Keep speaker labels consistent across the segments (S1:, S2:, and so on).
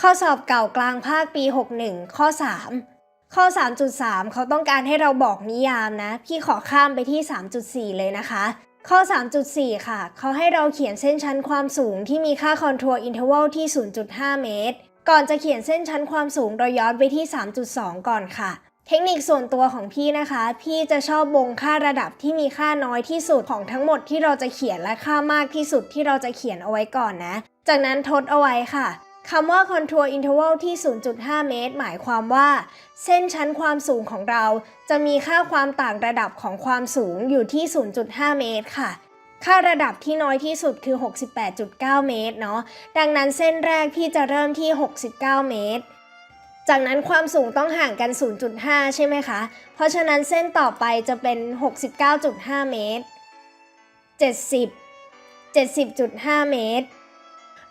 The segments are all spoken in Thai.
S1: ข้อสอบเก่ากลางภาคปี 61 ข้อ 3 ข้อ 3.3 เขาต้องการให้เราบอกนิยามนะ พี่ขอข้ามไปที่ 3.4 เลยนะคะ ข้อ 3.4 ค่ะ เขาให้เราเขียนเส้นชั้นความสูงที่มีค่าคอนทัวร์อินเทอร์วัลที่ 0.5 เมตร ก่อนจะเขียนเส้นชั้นความสูงเราย้อนไปที่ 3.2 ก่อนค่ะ เทคนิคส่วนตัวของพี่นะคะ พี่จะชอบวงค่าระดับที่มีค่าน้อยที่สุดของทั้งหมดที่เราจะเขียนและค่ามากที่สุดที่เราจะเขียนเอาไว้ก่อนนะ จากนั้นทดเอาไว้ค่ะ คำว่า contour interval ที่ 0.5 เมตร หมายความว่า เส้นชั้นความสูงของเราจะมีค่าความต่างระดับของความสูงอยู่ที่ 0.5 เมตรค่ะ ค่าระดับที่น้อยที่สุดคือ 68.9 เมตรเนาะ ดังนั้นเส้นแรกพี่จะเริ่มที่ 69 เมตร จากนั้นความสูงต้องห่างกัน 0.5 ใช่ไหมคะ เพราะฉะนั้นเส้นต่อไปจะเป็น 69.5 เมตร 70 70.5 เมตร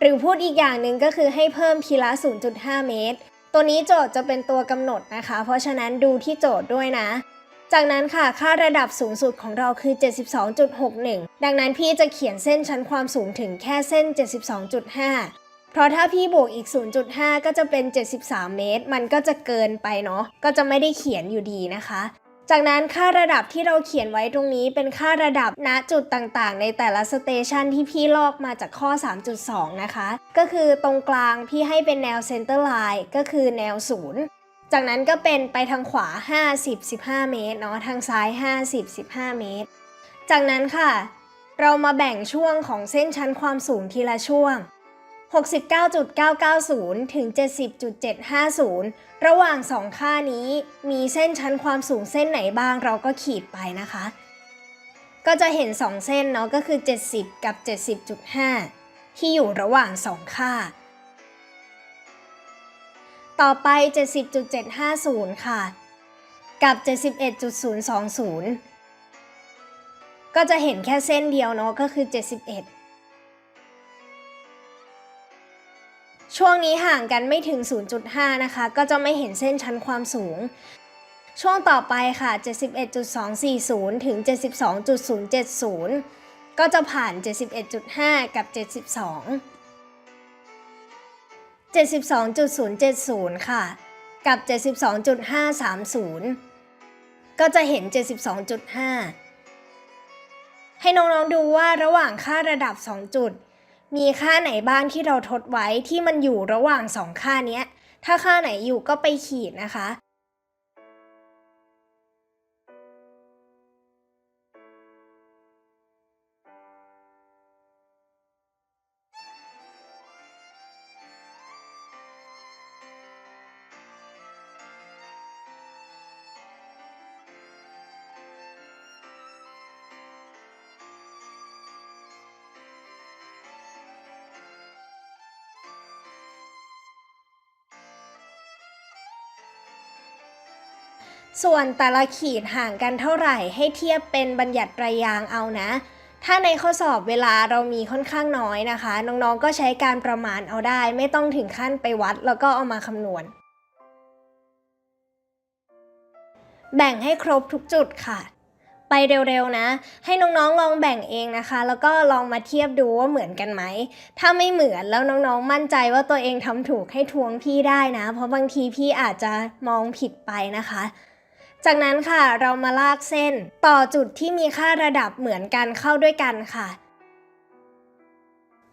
S1: หรือพูดอีกอย่างหนึ่งก็คือให้เพิ่มทีละ 0.5 เมตร ตัวนี้โจทย์จะเป็นตัวกำหนดนะคะ เพราะฉะนั้นดูที่โจทย์ด้วยนะ จากนั้นค่ะค่าระดับสูงสุดของเราคือ 72.61 ดังนั้นพี่จะเขียนเส้นชั้นความสูงถึงแค่เส้น 72.5เพราะถ้าพี่บวกอีก 0.5 ก็จะเป็น 73 เมตร มันก็จะเกินไปเนาะ ก็จะไม่ได้เขียนอยู่ดีนะคะ จากนั้นค่าระดับที่เราเขียนไว้ตรงนี้เป็นค่าระดับณจุดต่างๆ ในแต่ละสเตชันที่พี่ลอกมาจากข้อ 3.2 นะคะ ก็คือตรงกลางพี่ให้เป็นแนวเซนเตอร์ไลน์ก็คือแนวศูนย์จากนั้นก็เป็นไปทางขวา 50 15 เมตรเนาะทางซ้าย 50 15 เมตร จากนั้นค่ะ เรามาแบ่งช่วงของเส้นชั้นความสูงทีละช่วง 69.990 ถึง 70.750 ระหว่างสองค่านี้มีเส้นชั้นความสูงเส้นไหนบ้างเราก็ขีดไปนะคะ ก็จะเห็น 2 เส้นเนาะก็คือ 70 กับ 70.5 ที่อยู่ระหว่าง 2 ค่า ต่อไป 70.750 ค่ะ กับ 71.020 ก็จะเห็นแค่เส้นเดียวเนาะก็คือ 71 ช่วงนี้ห่างกันไม่ถึง 0.5 นะคะ ก็จะไม่เห็นเส้นชั้นความสูง ช่วงต่อไปค่ะ 71.240 ถึง 72.070 ก็จะผ่าน 71.5 กับ 72 72.070 ค่ะ กับ 72.530 ก็จะเห็น 72.5 ให้น้องๆดูว่าระหว่างค่าระดับ 2 จุด มีค่าไหนบ้างที่เราทดไว้ที่มันอยู่ระหว่าง 2 ค่าเนี้ย ถ้าค่าไหนอยู่ก็ไปขีดนะคะ ส่วนแต่ละขีดห่างกันเท่าไหร่ให้เทียบเป็นบัญญัติรายางเอานะ ถ้าในข้อสอบเวลาเรามีค่อนข้างน้อยนะคะ น้องๆก็ใช้การประมาณเอาได้ ไม่ต้องถึงขั้นไปวัด แล้วก็เอามาคำนวณ แบ่งให้ครบทุกจุดค่ะ ไปเร็วๆนะ ให้น้องๆลองแบ่งเองนะคะ แล้วก็ลองมาเทียบดูว่าเหมือนกันไหม ถ้าไม่เหมือนแล้วน้องๆมั่นใจว่าตัวเองทำถูกให้ทวงพี่ได้นะ เพราะบางทีพี่อาจจะมองผิดไปนะคะ จากนั้นค่ะเรามาลากเส้น ต่อจุดที่มีค่าระดับเหมือนกันเข้าด้วยกันค่ะ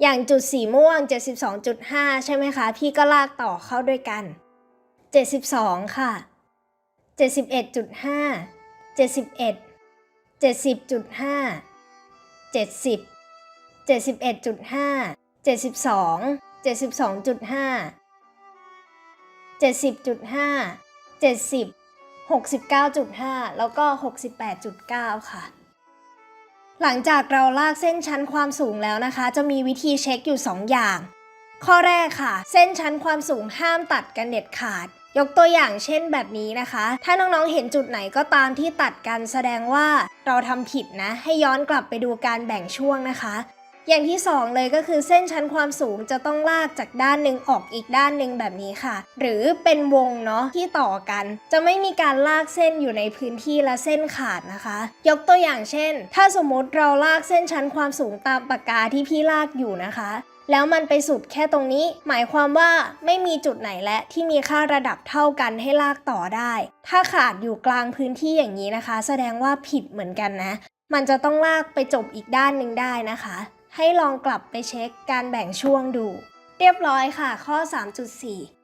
S1: อย่างจุดสีม่วง 72.5 ใช่ไหมคะ พี่ก็ลากต่อเข้าด้วยกัน 72 ค่ะ 71.5 71 70.5 70 71.5 72 72.5 70.5 70 69.5 แล้วก็ 68.9 ค่ะ หลังจากเราลากเส้นชั้นความสูงแล้วนะคะ จะมีวิธีเช็คอยู่ 2 อย่าง ข้อแรกค่ะ เส้นชั้นความสูงห้ามตัดกันเด็ดขาด ยกตัวอย่างเช่นแบบนี้นะคะ ถ้าน้องๆเห็นจุดไหนก็ตามที่ตัดกันแสดงว่าเราทำผิดนะ ให้ย้อนกลับไปดูการแบ่งช่วงนะคะ อย่างที่ 2 เลยก็คือเส้นชั้นความสูงจะต้องลากจากด้านหนึ่งออกอีกด้านหนึ่งแบบนี้ค่ะ หรือเป็นวงเนาะที่ต่อกัน จะไม่มีการลากเส้นอยู่ในพื้นที่และเส้นขาดนะคะ ยกตัวอย่างเช่น ถ้าสมมติเราลากเส้นชั้นความสูงตามปากกาที่พี่ลากอยู่นะคะแล้วมันไปสุดแค่ตรงนี้ หมายความว่าไม่มีจุดไหนและที่มีค่าระดับเท่ากันให้ลากต่อได้ ถ้าขาดอยู่กลางพื้นที่อย่างนี้นะคะ แสดงว่าผิดเหมือนกันนะ มันจะต้องลากไปจบอีกด้านหนึ่งได้นะคะ ให้ลองกลับไปเช็คการแบ่งช่วงดู เรียบร้อยค่ะ ข้อ 3.4